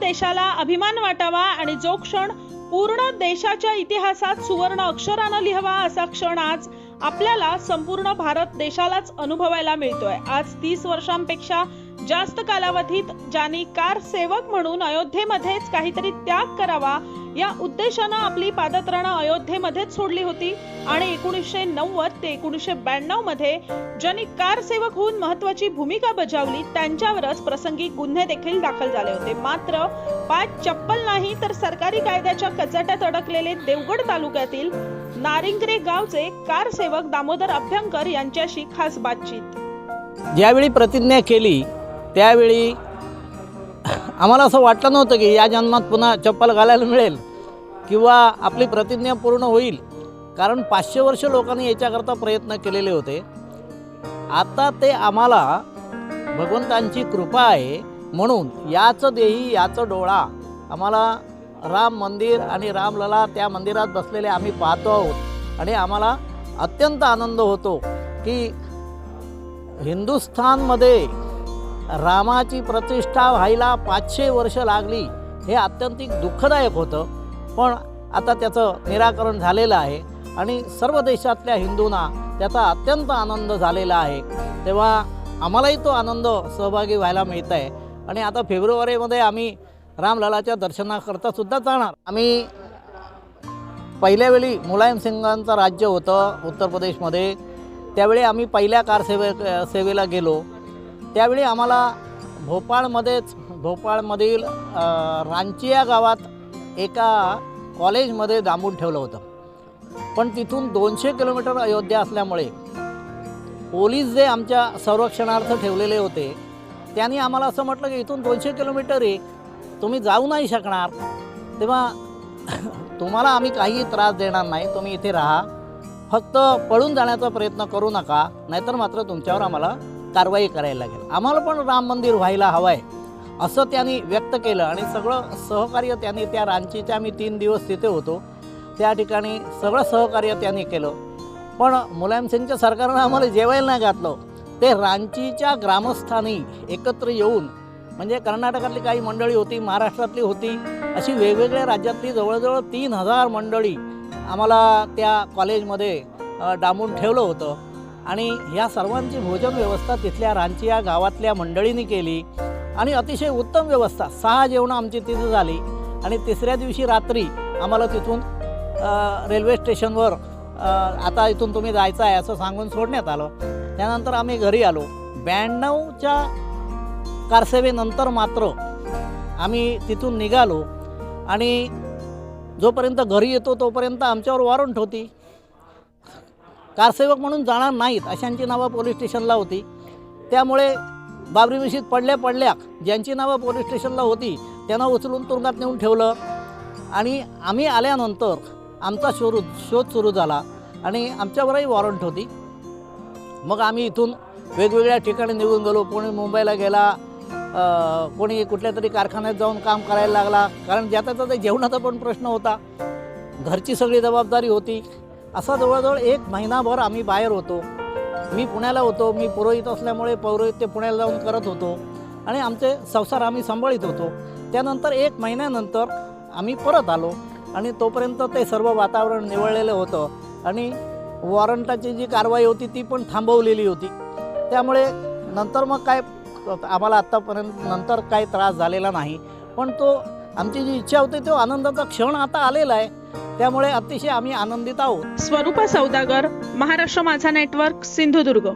देशाला अभिमान वाटावा आणि जो क्षण पूर्ण देशाच्या इतिहासात सुवर्ण अक्षरानं लिहावा असा क्षण आज आपल्याला संपूर्ण भारत देशालाच अनुभवायला मिळतोय. आज तीस वर्षांपेक्षा जास्त कालावधीत ज्यांनी कार सेवक म्हणून अयोध्येमध्येच काहीतरी त्याग करावा या उद्देशानं आपली पादत्राणं अयोध्येमध्येच सोडली होती आणि एकोणीसशे नव्वद ते एकोणीसशे ब्याण्णवमध्ये ज्यांनी कार सेवक होऊन महत्वाची भूमिका बजावली त्यांच्यावरच प्रसंगी गुन्हे देखील दाखल झाले होते. मात्र पाच चप्पल नाही तर सरकारी कायद्याच्या कचाट्यात अडकलेले देवगड तालुक्यातील नारिंगरे गावचे कार सेवक दामोदर अभ्यंकर यांच्याशी खास बातचीत. ज्यावेळी प्रतिज्ञा केली त्यावेळी आम्हाला असं वाटलं नव्हतं की या जन्मात पुन्हा चप्पल घालायला मिळेल किंवा आपली प्रतिज्ञा पूर्ण होईल. कारण पाचशे वर्ष लोकांनी याच्याकरता प्रयत्न केलेले होते. आता ते आम्हाला भगवंतांची कृपा आहे म्हणून याचं देही याचं डोळा आम्हाला राम मंदिर आणि रामलला त्या मंदिरात बसलेले आम्ही पाहतो आहोत. आणि आम्हाला अत्यंत आनंद होतो की हिंदुस्थानमध्ये रामाची प्रतिष्ठा व्हायला पाचशे वर्ष लागली हे अत्यंतिक दुःखदायक होतं. पण आता त्याचं निराकरण झालेलं आहे आणि सर्व देशातल्या हिंदूंना त्याचा अत्यंत आनंद झालेला आहे. तेव्हा आम्हालाही तो आनंद सहभागी व्हायला मिळत आहे आणि आता फेब्रुवारीमध्ये आम्ही रामललाच्या दर्शनाकरता सुद्धा जाणार. आम्ही पहिल्या वेळी मुलायमसिंगांचं राज्य होतं उत्तर प्रदेशमध्ये. त्यावेळी आम्ही पहिल्या कार सेवे सेवेला गेलो. त्यावेळी आम्हाला भोपाळमध्येच भोपाळमधील रांचिया रांची या गावात एका कॉलेजमध्ये डांबून ठेवलं होतं. पण तिथून दोनशे किलोमीटर अयोध्या असल्यामुळे पोलीस जे आमच्या संरक्षणार्थ ठेवलेले होते त्यांनी आम्हाला असं म्हटलं की इथून दोनशे किलोमीटर आहे तुम्ही जाऊ नाही शकणार. तेव्हा तुम्हाला आम्ही काही त्रास देणार नाही तुम्ही इथे राहा. फक्त पळून जाण्याचा प्रयत्न करू नका नाहीतर मात्र तुमच्यावर आम्हाला कारवाई करायला लागेल. आम्हाला पण राम मंदिर व्हायला हवं आहे असं त्यांनी व्यक्त केलं. आणि सगळं सहकार्य त्यांनी त्या रांचीच्या आम्ही तीन दिवस तिथे होतो. त्या ठिकाणी सगळं सहकार्य त्यांनी केलं. पण मुलायमसिंगच्या सरकारनं आम्हाला जेवायला नाही घातलं. ते रांचीच्या ग्रामस्थांनी एकत्र येऊन म्हणजे कर्नाटकातली काही मंडळी होती महाराष्ट्रातली होती अशी वेगवेगळ्या राज्यातली जवळजवळ तीन हजार मंडळी आम्हाला त्या कॉलेजमध्ये डांबून ठेवलं होतं. आणि ह्या सर्वांची भोजन व्यवस्था तिथल्या रांची या गावातल्या मंडळींनी केली. आणि अतिशय उत्तम व्यवस्था. सहा जेवणं आमची तिथं झाली. आणि तिसऱ्या दिवशी रात्री आम्हाला तिथून रेल्वे स्टेशनवर आता इथून तुम्ही जायचं आहे असं सांगून सोडण्यात आलं. त्यानंतर आम्ही घरी आलो. ब्याण्णवच्या कारसेवेनंतर मात्र आम्ही तिथून निघालो. आणि जोपर्यंत घरी येतो तोपर्यंत आमच्यावर वॉरंट होती. कारसेवक म्हणून जाणार नाहीत अशांची नावं पोलीस स्टेशनला होती. त्यामुळे बाबरी मशीद पडल्या पडल्या ज्यांची नावं पोलीस स्टेशनला होती त्यांना उचलून तुरुंगात नेऊन ठेवलं. आणि आम्ही आल्यानंतर आमचा शोरू शोध सुरू झाला आणि आमच्यावरही वॉरंट होती. मग आम्ही इथून वेगवेगळ्या ठिकाणी निघून गेलो. कोणी मुंबईला गेला कोणी कुठल्या तरी कारखान्यात जाऊन काम करायला लागला. कारण ज्याचा त्याचा जेवणाचा पण प्रश्न होता. घरची सगळी जबाबदारी होती. असा जवळजवळ एक महिनाभर आम्ही बाहेर होतो. मी पुण्याला होतो मी पुरोहित असल्यामुळे पौरोहित्य पुण्याला जाऊन करत होतो आणि आमचे संसार आम्ही सांभाळीत होतो. त्यानंतर एक महिन्यानंतर आम्ही परत आलो आणि तोपर्यंत ते सर्व वातावरण निवळलेलं होतं आणि वॉरंटाची जी कारवाई होती ती पण थांबवलेली होती. त्यामुळे नंतर मग काय आम्हाला आत्तापर्यंत नंतर काही त्रास झालेला नाही. पण तो आमची जी इच्छा होती तो आनंदाचा क्षण आता आलेला आहे. त्यामुळे अतिशय आम्ही आनंदित आहोत. स्वरूपा सौदागर महाराष्ट्र माझा नेटवर्क सिंधुदुर्ग.